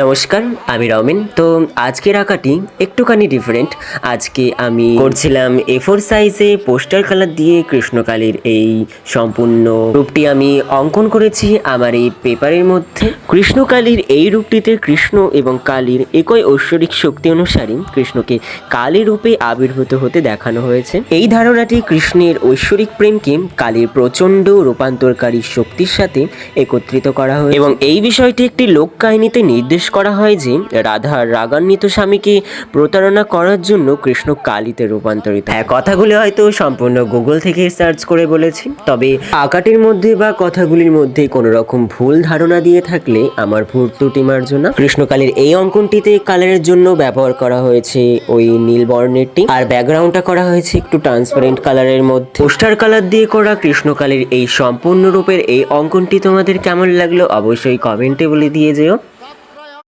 নমস্কার, আমি রমেন। তো আজকের আঁকাটি একটুখানি ডিফারেন্ট আজকে আমি করছিলাম এ ফোর সাইজে পোস্টার কালার দিয়ে কৃষ্ণকালীর এই সম্পূর্ণ রূপটি আমি অঙ্কন করেছি আমার এই পেপারের মধ্যে। কৃষ্ণকালীর এই রূপটিতে কৃষ্ণ এবং কালীর একই ঐশ্বরিক শক্তি অনুসারে কৃষ্ণকে কালী রূপে আবির্ভূত হতে দেখানো হয়েছে। এই ধারণাটি কৃষ্ণের ঐশ্বরিক প্রেমকে কালীর প্রচণ্ড রূপান্তরকারী শক্তির সাথে একত্রিত করা হয়েছে। এবং এই বিষয়টি একটি লোক কাহিনীতে নির্দেশ করা হয় যে রাধার রাগান্বিত স্বামীকে প্রতারণা করার জন্য কৃষ্ণ কালীতে রূপান্তরিত হ্যাঁ। কথাগুলি হয়তো সম্পূর্ণ গুগল থেকে সার্চ করে বলেছি। তবে আঁকাটির মধ্যে বা কথাগুলির মধ্যে কোনো রকম ভুল ধারণা দিয়ে থাকলে আমার ভুল ত্রুটি মার্জনা কৃষ্ণকালীর এই অঙ্কনটিতে কালারের জন্য ব্যবহার করা হয়েছে ওই নীল বর্ণেরটি। আর ব্যাকগ্রাউন্ডটা করা হয়েছে একটু ট্রান্সপারেন্ট কালারের মধ্যে। পোস্টার কালার দিয়ে করা কৃষ্ণকালীর এই সম্পূর্ণ রূপের এই অঙ্কনটি তোমাদের কেমন লাগল অবশ্যই কমেন্টে বলে দিয়ে যেও।